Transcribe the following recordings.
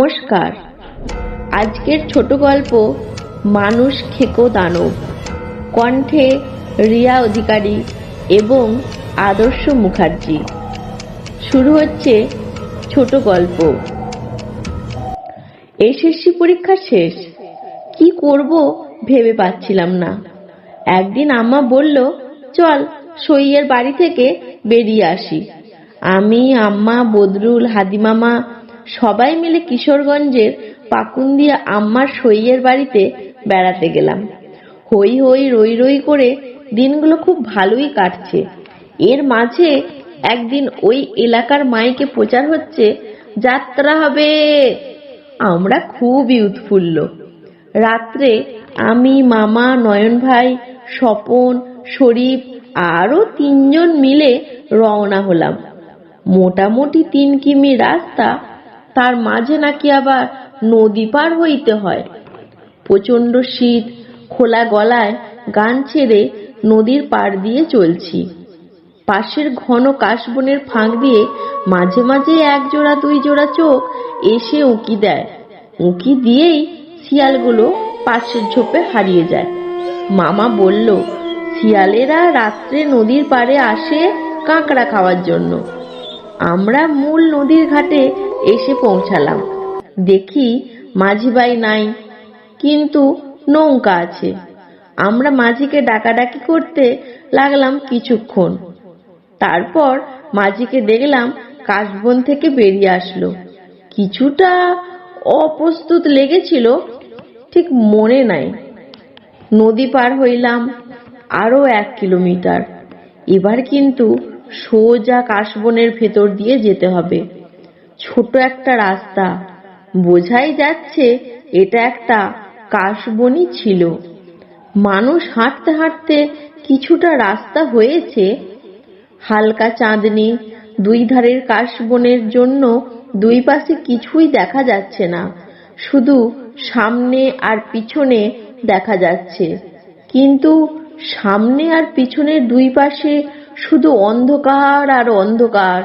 নমস্কার। আজকের ছোট গল্প, মানুষ খেকো দানব। কণ্ঠে রিয়া অধিকারী এবং আদর্শ মুখার্জি। শুরু হচ্ছে ছোট গল্প। এসএসসি পরীক্ষা শেষ। কি করব ভেবে পাচ্ছিলাম না। একদিন আম্মা বলল, চল সইয়ের বাড়ি থেকে বেরিয়ে আসি। আমি, আম্মা, বদরুল, হাদিমামা সবাই মিলে কিশোরগঞ্জের পাকুন্দিয়া আম্মার সইয়ের বাড়িতে বেড়াতে গেলাম। হই হই রই রই করে দিনগুলো খুব ভালোই কাটছে। এর মাঝে একদিন ওই এলাকার মাইকে প্রচার হচ্ছে, যাত্রা হবে! আমরা খুবই উৎফুল্ল। রাত্রে আমি, মামা, নয়ন ভাই, স্বপন, শরীফ আরও তিনজন মিলে রওনা হলাম। মোটামুটি তিন কিমি রাস্তা তার মাঝে নাকি আবার নদী পার হইতে হয়। প্রচণ্ড শীত, খোলা গলায় গান ছেড়ে নদীর পাড় দিয়ে চলছি। পাশের ঘন কাশবনের ফাঁক দিয়ে মাঝে মাঝে এক জোড়া, দুই জোড়া চোখ এসে উঁকি দেয়। উঁকি দিয়েই শিয়ালগুলো পাশের ঝোপে হারিয়ে যায়। মামা বলল, শিয়ালেরা রাত্রে নদীর পাড়ে আসে কাঁকড়া খাওয়ার জন্য। আমরা মূল নদীর ঘাটে এসে পৌঁছালাম। দেখি মাঝিবাই নাই, কিন্তু নৌকা আছে। আমরা মাঝিকে ডাকাডাকি করতে লাগলাম কিছুক্ষণ। তারপর মাঝিকে দেখলাম কাশবন থেকে বেরিয়ে আসলো। কিছুটা অপ্রস্তুত লেগেছিল, ঠিক মনে নাই। নদী পার হইলাম আরও এক কিলোমিটার। এবার কিন্তু সোজা কাশবনের ভেতর দিয়ে যেতে হবে। ছোট একটা রাস্তা। বোঝাই যাচ্ছে এটা একটা কাশবনই ছিল। মানুষ হাঁটতে হাঁটতে কিছুটা রাস্তা হয়েছে। হালকা চাঁদনি, দুই ধারের কাশবনের জন্য দুই পাশে কিছুই দেখা যাচ্ছে না। শুধু সামনে আর পিছনে দেখা যাচ্ছে। কিন্তু সামনে আর পিছনের দুই পাশে শুধু অন্ধকার আর অন্ধকার।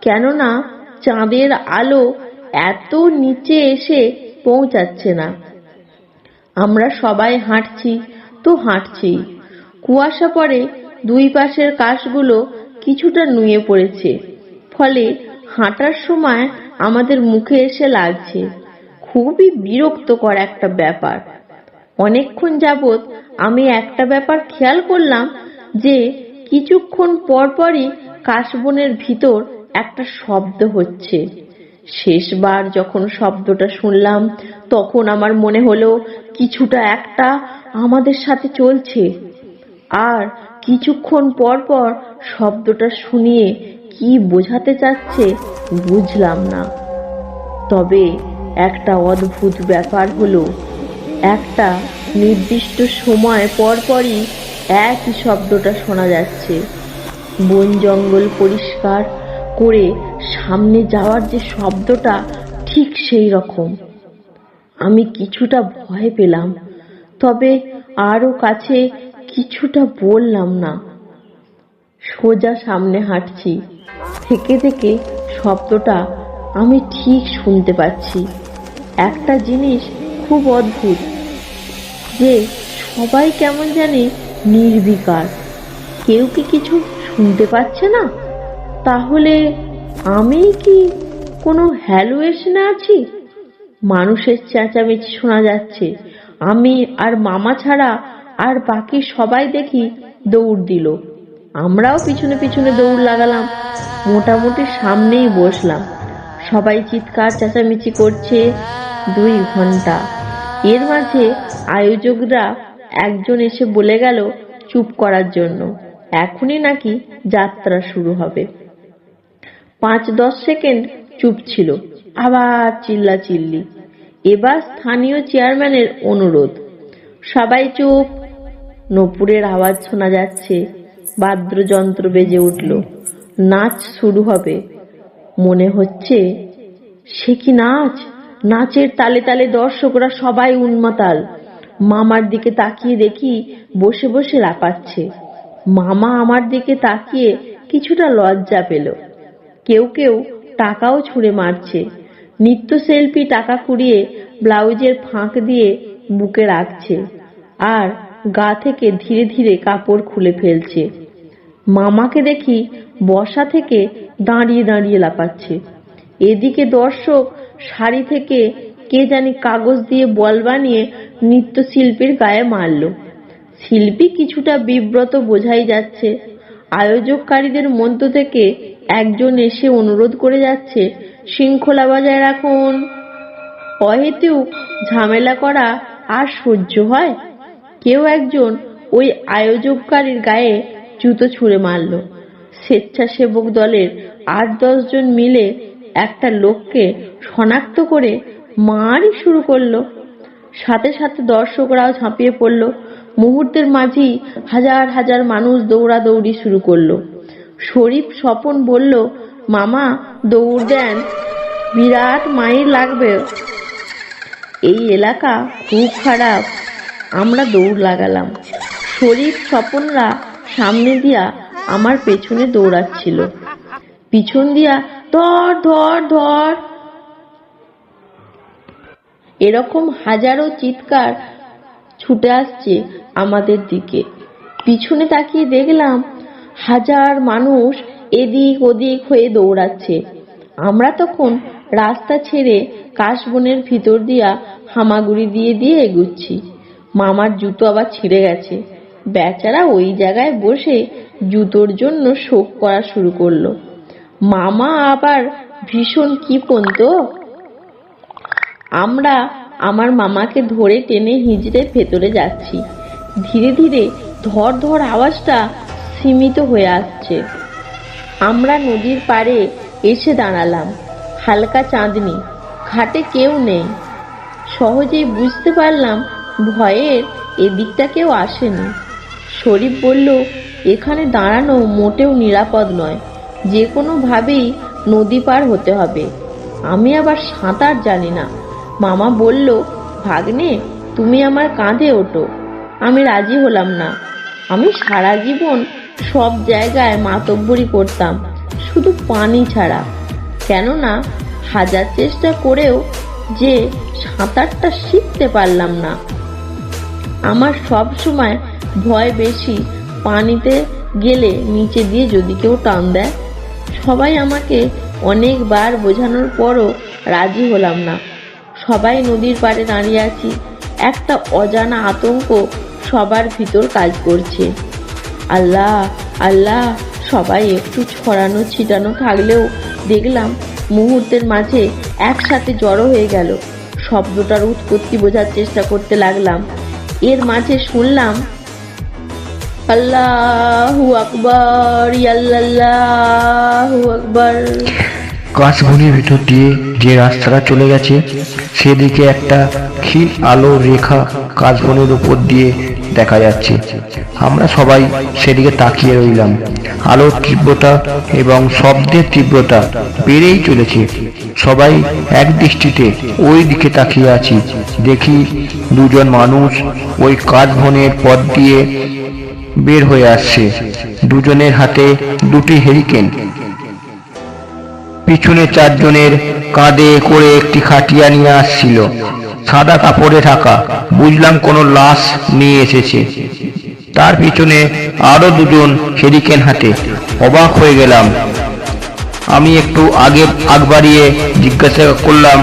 কেননা চাঁদের আলো এত নিচে এসে পৌঁছাচ্ছে না। আমরা সবাই হাঁটছি, তো হাঁটছি। কুয়াশা পড়ে দুই পাশের কাশগুলো কিছুটা নুয়ে পড়েছে। ফলে হাঁটার সময় আমাদের মুখে এসে লাগছে। খুবই বিরক্তকর একটা ব্যাপার। অনেকক্ষণ যাবৎ আমি একটা ব্যাপার খেয়াল করলাম যে কিছুক্ষণ পরপরই কাশবনের ভিতর একটা শব্দ হচ্ছে। শেষবার যখন শব্দটা শুনলাম, তখন আমার মনে হলো, কিছুটা একটা আমাদের সাথে চলছে। আর কিছুক্ষণ পর পর শব্দটা শুনিয়ে কি বোঝাতে চাচ্ছে, বুঝলাম না। তবে একটা অদ্ভুত ব্যাপার হলো, একটা নির্দিষ্ট সময় পরপরই একই শব্দটা শোনা যাচ্ছে। বন জঙ্গল পরিষ্কার করে সামনে যাওয়ার যে শব্দটা ঠিক সেই রকম। আমি কিছুটা ভয় পেলাম, তবে আরও কাছে কিছুটা বললাম না। সোজা সামনে হাঁটছি। থেকে থেকে শব্দটা আমি ঠিক শুনতে পাচ্ছি। একটা জিনিস খুব অদ্ভুত, যে সবাই কেমন জানি নির্বিকার। কেউ কি কিছু শুনতে পাচ্ছে না? তাহলে আমি কি কোনো হ্যালুয়েশনে আছি? মানুষের চেঁচামেচি শোনা যাচ্ছে। আমি আর মামা ছাড়া আর বাকি সবাই দেখি দৌড় দিল। আমরাও পিছনে পিছনে দৌড় লাগালাম। মোটামুটি সামনেই বসলাম। সবাই চিৎকার চেঁচামেচি করছে দুই ঘণ্টা। এর মাঝে আয়োজকরা একজন এসে বলে গেল চুপ করার জন্য। এখনই নাকি যাত্রা শুরু হবে। পাঁচ দশ সেকেন্ড চুপ ছিল। আবার চিল্লা চিল্লি এবার স্থানীয় চেয়ারম্যানের অনুরোধ। সবাই চুপ। নপুরের আওয়াজ শোনা যাচ্ছে। বাদ্যযন্ত্র বেজে উঠল। নাচ শুরু হবে। মনে হচ্ছে, সে কি নাচ? নাচের তালে তালে দর্শকরা সবাই উন্মাতাল। মামার দিকে তাকিয়ে দেখি বসে বসে লাপাচ্ছে মামা আমার দিকে তাকিয়ে কিছুটা লজ্জা পেল। কেউ কেউ টাকাও ছুঁড়ে মারছে। নিত্যশিল্পী টাকা কুড়িয়ে ব্লাউজের ফাঁক দিয়ে বুকে রাখছে আর গা থেকে ধীরে ধীরে কাপড় খুলে ফেলছে। মামাকে দেখি বসা থেকে দাঁড়িয়ে দাঁড়িয়ে লাপাচ্ছে এদিকে দর্শক শাড়ি থেকে কে জানি কাগজ দিয়ে বল বানিয়ে নৃত্যশিল্পীর গায়ে মারল। শিল্পী কিছুটা বিব্রত বোঝাই যাচ্ছে। আয়োজককারীদের মধ্য থেকে একজন এসে অনুরোধ করে যাচ্ছে, শৃঙ্খলা বজায় রাখুন। অহেতুক ঝামেলা করা আর সহ্য হয়? কেউ একজন ওই আয়োজককারীর গায়ে জুতো ছুঁড়ে মারল। স্বেচ্ছাসেবক দলের আট দশজন মিলে একটা লোককে শনাক্ত করে মারই শুরু করল। সাথে সাথে দর্শকরাও ঝাঁপিয়ে পড়ল। মুহূর্তের মাঝেই হাজার হাজার মানুষ দৌড়াদৌড়ি শুরু করল। শরীফ স্বপন বলল, মামা, দৌড় দেন। বিরাট মাইর লাগবে। এই এলাকা খুব খারাপ। আমরা দৌড় লাগালাম। শরীফ স্বপনরা সামনে দিয়া আমার পেছনে দৌড়াচ্ছিল। পিছন দিয়া ধর ধর ধর। এরকম হাজারো চিৎকার ছুটে আসছে আমাদের দিকে। পিছনে তাকিয়ে দেখলাম হাজার মানুষ এদিক ওদিক হয়ে দৌড়াচ্ছে। আমরা তখন রাস্তা ছেড়ে কাশবনের ভিতর দিয়া হামাগুড়ি দিয়ে দিয়ে এগুচ্ছি। মামার জুতো আবার ছিঁড়ে গেছে। বেচারা ওই জায়গায় বসে জুতোর জন্য শোক করা শুরু করল। মামা আবার ভীষণ কিপন তো। আমরা আমার মামাকে ধরে টেনে হিজড়ে ভেতরে যাচ্ছি। ধীরে ধীরে ধর ধর আওয়াজটা সীমিত হয়ে আসছে। আমরা নদীর পাড়ে এসে দাঁড়ালাম। হালকা চাঁদনি। ঘাটে কেউ নেই। সহজেই বুঝতে পারলাম ভয়ের এদিকটা কেউ আসেনি। শরীফ বলল, এখানে দাঁড়ানো মোটেও নিরাপদ নয়। যে কোনোভাবেই নদী পার হতে হবে। আমি আবার সাঁতার জানি না। মামা বলল, ভাগ্নে, তুমি আমার কাঁধে ওঠো। আমি রাজি হলাম না। আমি সারা জীবন সব জায়গায় মাতব্বরি করতাম, শুধু পানি ছাড়া। কেননা, হাজার চেষ্টা করেও যে সাঁতারটা শিখতে পারলাম না। আমার সব সময় ভয় বেশি পানিতে গেলে নিচে দিয়ে যদি কেউ টান দেয়। সবাই আমাকে অনেকবার বোঝানোর পরও রাজি হলাম না। সবাই নদীর পাড়ে দাঁড়িয়ে আছি। একটা অজানা আতঙ্ক সবার ভিতর কাজ করছে। আল্লাহ আল্লাহ, সবাই একটু ছড়ানো ছিটানো থাকলেও দেখলাম মুহূর্তের মাঝে একসাথে জড়ো হয়ে গেল। শব্দটার উৎপত্তি বোঝার চেষ্টা করতে লাগলাম। এর মাঝে শুনলাম, আল্লাহু আকবর ইয়াল্লাহু আকবর। কাশবনের ভিতর দিয়ে যে রাস্তাটা চলে গেছে, সেদিকে একটা ক্ষীণ আলো রেখা কাশবনের উপর দিয়ে দেখা যাচ্ছে। আমরা সবাই সেদিকে তাকিয়ে রইলাম। আলোর তীব্রতা এবং শব্দের তীব্রতা বেড়েই চলেছে। সবাই এক দৃষ্টিতে ওই দিকে তাকিয়ে আছি। দেখি দুজন মানুষ ওই কাশবনের পথ দিয়ে বের হয়ে আসছে। দুজনের হাতে দুটি হেরিকেন পিছনে চারজনের কাঁধে করে একটি খাটিয়া নিয়ে আসছিল। সাদা কাপড়ে ঢাকা, বুঝলাম কোনো লাশ নিয়ে এসেছে। তার পিছনে আরও দুজন হেরিকেন হাতে। অবাক হয়ে গেলাম। আমি একটু আগে আগ বাড়িয়ে জিজ্ঞাসা করলাম,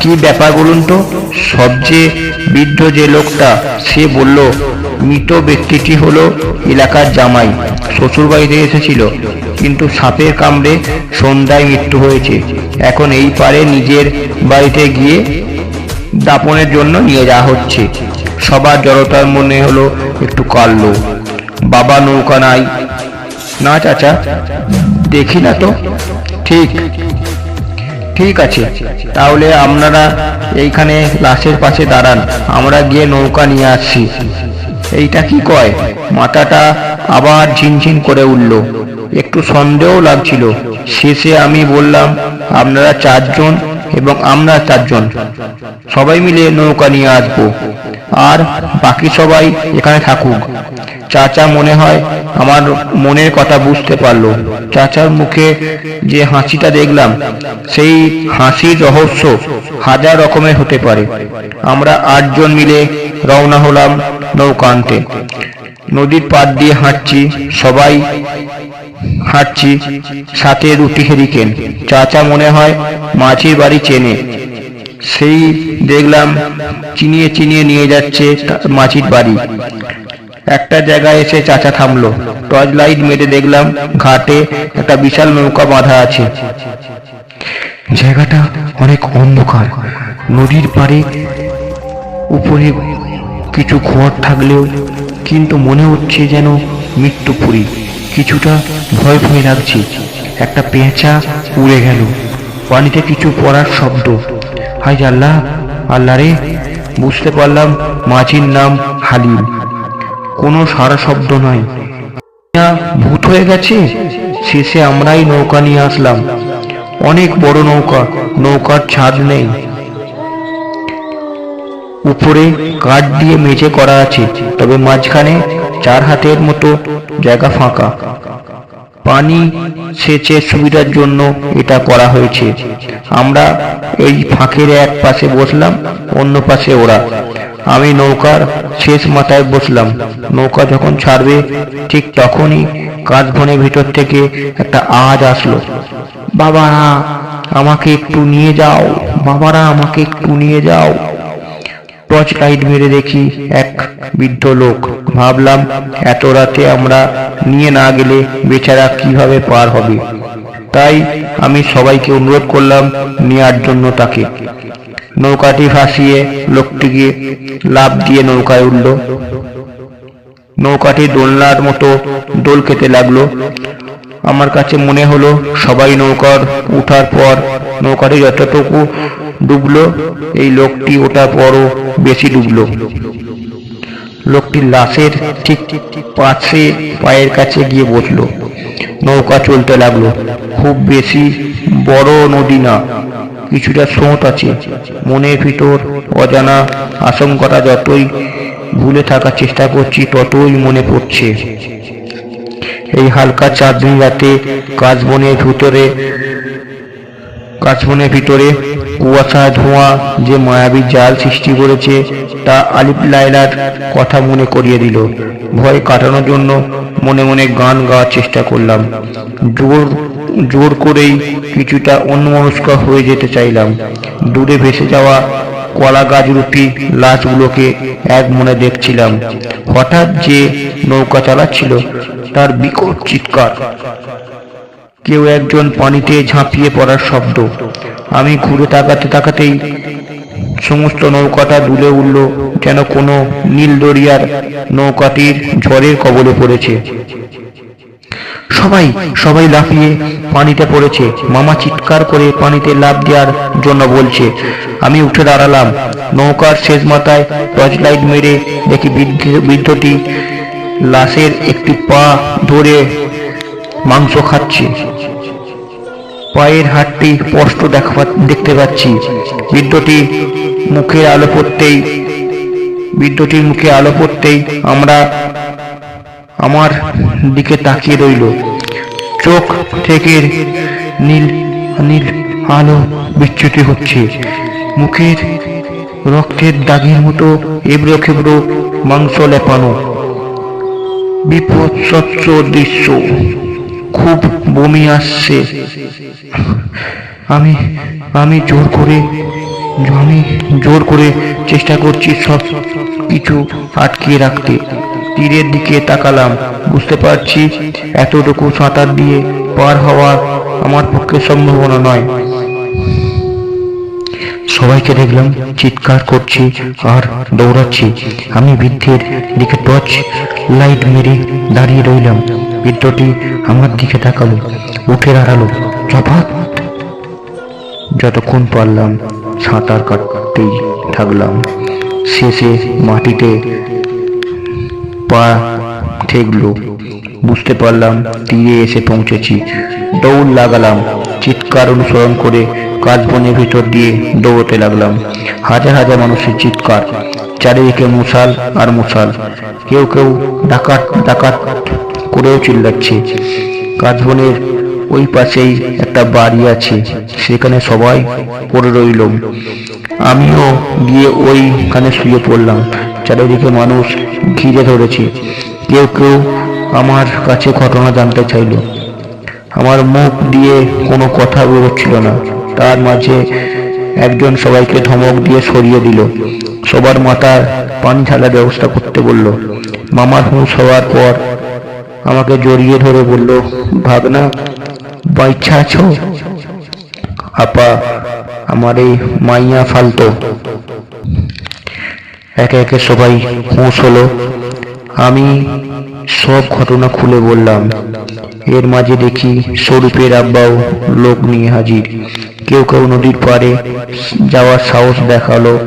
কি ব্যাপার বলুন তো? সবচেয়ে বৃদ্ধ যে লোকটা, সে বলল মৃত ব্যক্তিটি হলো এলাকার জামাই। শ্বশুর বাড়িতে এসেছিল। কিন্তু সাপের কামড়ে সন্ধ্যায় মৃত্যু হয়েছে। এখন এই পারে নিজের বাড়িতে গিয়ে দাপনের জন্য নিয়ে যাওয়া হচ্ছে। সবার জড়তার মনে হলো একটু কাটলো বাবা নৌকা নাই। না, চাচা, দেখি না তো। ঠিক ঠিক আছে। তাহলে আপনারা এইখানে লাশের পাশে দাঁড়ান। আমরা গিয়ে নৌকা নিয়ে আসছি। এইটা কি কয়? মাথাটা আবার ঝিনঝিন করে উঠল। একটু সন্দেহ লাগছিল। শেষে আমি বললাম, আপনারা চারজন এবং আমরা চারজন। সবাই মিলে নৌকা নিয়ে আসব। আর বাকি সবাই এখানে থাকুক। চাচা মনে হয় আমার মনের কথা বুঝতে পারল। চাচার মুখে যে হাসিটা দেখলাম, সেই হাসির রহস্য হাজার রকমের হতে পারে। আমরা আটজন মিলে রওনা হলাম নৌকা আনতে নদীর পাড় দিয়ে হাঁটছি, সবাই হাঁটছি, সাথে রুটি হেরিকেন। চাচা মনে হয় মাছির বাড়ি চেনে। সেই দেখলাম চিনিয়ে চিনিয়ে নিয়ে যাচ্ছে মাছির বাড়ি। একটা জায়গায় এসে চাচা থামলো। টর্চ লাইট মেরে দেখলাম ঘাটে একটা বিশাল নৌকা বাঁধা আছে। জায়গাটা অনেক অন্ধকার। নদীর পাড়ে উপরে কিছু ঘর থাকলেও কিন্তু মনে হচ্ছে যেন মৃত্যুপুরী কিছুটা ভয় ভয় লাগছে। একটা পেঁচা উড়ে গেল। পানিতে কিছু পড়ার শব্দ। হাই আল্লাহ আল্লাহ রে। বুঝতে পারলাম মাঝির নাম হালিম। কোনো সারা শব্দ নয়। ভূত হয়ে গেছে। শেষে আমরাই নৌকা নিয়ে আসলাম। অনেক বড় নৌকা। নৌকার ছাদ নেই। উপরে কাঠ দিয়ে মেঝে করা আছে, তবে মাঝখানে চার হাতের মতো জায়গা ফাঁকা। পানি সেচের সুবিধার জন্য এটা করা হয়েছে। আমরা এই ফাঁকের এক পাশে বসলাম, অন্য পাশে ওরা। আমি নৌকার শেষ মাথায় বসলাম। নৌকা যখন ছাড়বে, ঠিক তখনই কাঁচবনের ভিতর থেকে একটা আওয়াজ আসলো। বাবারা, আমাকে একটু নিয়ে যাও। বাবারা, আমাকে একটু নিয়ে যাও। টর্চ লাইট মেরে দেখি এক বৃদ্ধ লোক। ভাবলাম, এত রাতে আমরা নিয়ে না গেলে বেচারা কীভাবে পার হবে? তাই আমি সবাইকে অনুরোধ করলাম নেওয়ার জন্য তাকে। নৌকাটি ভাসিয়ে লোকটিকে লাভ দিয়ে নৌকায় উঠল। নৌকাটি দোলনার মতো দোল খেতে লাগল। আমার কাছে মনে হলো, সবাই নৌকার উঠার পর নৌকাটি যতটুকু ডুবলো, এই লোকটি ওটা বড় বেশি ডুবলো। লোকটি লাশের ঠিক পাশে পায়ের কাছে গিয়ে বসল। নৌকা চলতে লাগল। খুব বেশি বড় নদী না, কিছুটা স্রোত আছে। মনের ভিতর অজানা আশঙ্কাটা যতই ভুলে থাকার চেষ্টা করছি, ততই মনে পড়ছে। এই হালকা চাঁদনি রাতে কাশবনের ভিতরে কাশবনের ভিতরে কুয়াশা ধোঁয়া যে মায়াবী জাল সৃষ্টি করেছে, তা আলিফ লাইলার কথা মনে করিয়ে দিল। ভয় কাটানোর জন্য মনে মনে গান গাওয়ার চেষ্টা করলাম। জোর জোর করেই কিছুটা অন্যমনস্ক হয়ে যেতে চাইলাম। দূরে ভেসে যাওয়া কলা গাছ রূপী লাশগুলোকে এক মনে দেখছিলাম। হঠাৎ যে নৌকা চালাচ্ছিল, তার বিকট চিৎকার। কেউ একজন পানিতে ঝাঁপিয়ে পড়ার শব্দ। আমি ঘুরে তাকাতে তাকাতেই সমস্ত নৌকাটা দুলে উঠল, যেন কোনো নীল দরিয়ার নৌকাটির ঝড়ের কবলে পড়েছে। সবাই সবাই লাফিয়ে পানিতে পড়েছে। মামা চিৎকার করে পানিতে লাফ দেওয়ার জন্য বলছে, আমি উঠে দাঁড়ালাম। নৌকার শেষ মাথায় টর্চ লাইট মেরে দেখি বৃদ্ধ, বৃদ্ধটি লাশের একটি পা ধরে মাংস খাচ্ছে। পায়ের হাড়টি স্পষ্ট দেখা দেখতে পাচ্ছি। বৃদ্ধটি মুখে আলো পড়তেই বৃদ্ধটির মুখে আলো পড়তেই আমরা আমার দিকে তাকিয়ে রইল। চোখ থেকে নীল নীল আলো বিচ্যুত হচ্ছে। মুখের রক্তের দাগের মতো এবড়ো খেবড়ো মাংস লেপানো। বিপৎসচ্ছ দৃশ্য। খুব বমি আসছে। আমি আমি জোর করে, আমি জোর করে চেষ্টা করছি সব কিছু আটকিয়ে রাখতে। তীরের দিকে তাকালাম, বুঝতে পারছি এতটুকু সাঁতার দিয়ে পার হওয়া আমার পক্ষে সম্ভাবনা নয়। সবাইকে দেখলাম চিৎকার করছি আর দৌড়াচ্ছি। আমি বৃদ্ধের দিকে টর্চ লাইট মেরে দাঁড়িয়ে রইলাম। বৃদ্ধটি আমার দিকে তাকালো উঠে দাঁড়াল চপাত যতক্ষণ পারলাম সাঁতার কাটতেই থাকলাম। শেষে মাটিতে পা ঠেকলো, বুঝতে পারলাম তীরে এসে পৌঁছেছি। দৌড় লাগালাম, চিৎকার অনুসরণ করে কাজ বনের ভিতর দিয়ে দৌড়তে লাগলাম। হাজার হাজার মানুষের চিৎকার, চারিদিকে মশাল আর মশাল কেউ কেউ ডাকাত ডাকাত করেও চিল্লাচ্ছে। কাজবনের ওই পাশেই একটা বাড়ি আছে, সেখানে সবাই পড়ে রইল। আমিও গিয়ে ওইখানে শুয়ে পড়লাম। চারিদিকে মানুষ ঘিরে ধরেছে। কেউ কেউ আমার কাছে ঘটনা জানতে চাইলো। আমার মুখ দিয়ে কোনো কথা বেরোচ্ছিল না। তার মাঝে একজন সবাইকে ধমক দিয়ে সরিয়ে দিল। সবার মাথার পানি ঢালার ব্যবস্থা করতে বলল। মামার হুঁশ হওয়ার পর আমাকে জড়িয়ে ধরে বলল ভাগনা বাইচ্ছা আছো আপা, আমার এই মাইয়া ফালতো। একে একে সবাই হুঁশ হলো। আমি সব ঘটনা খুলে বললাম। এর মাঝে দেখি স্বরূপের আব্বাও লোক নিয়ে হাজির। কেউ কেউ নদীর পাড়ে যাওয়ার সাহস দেখাল।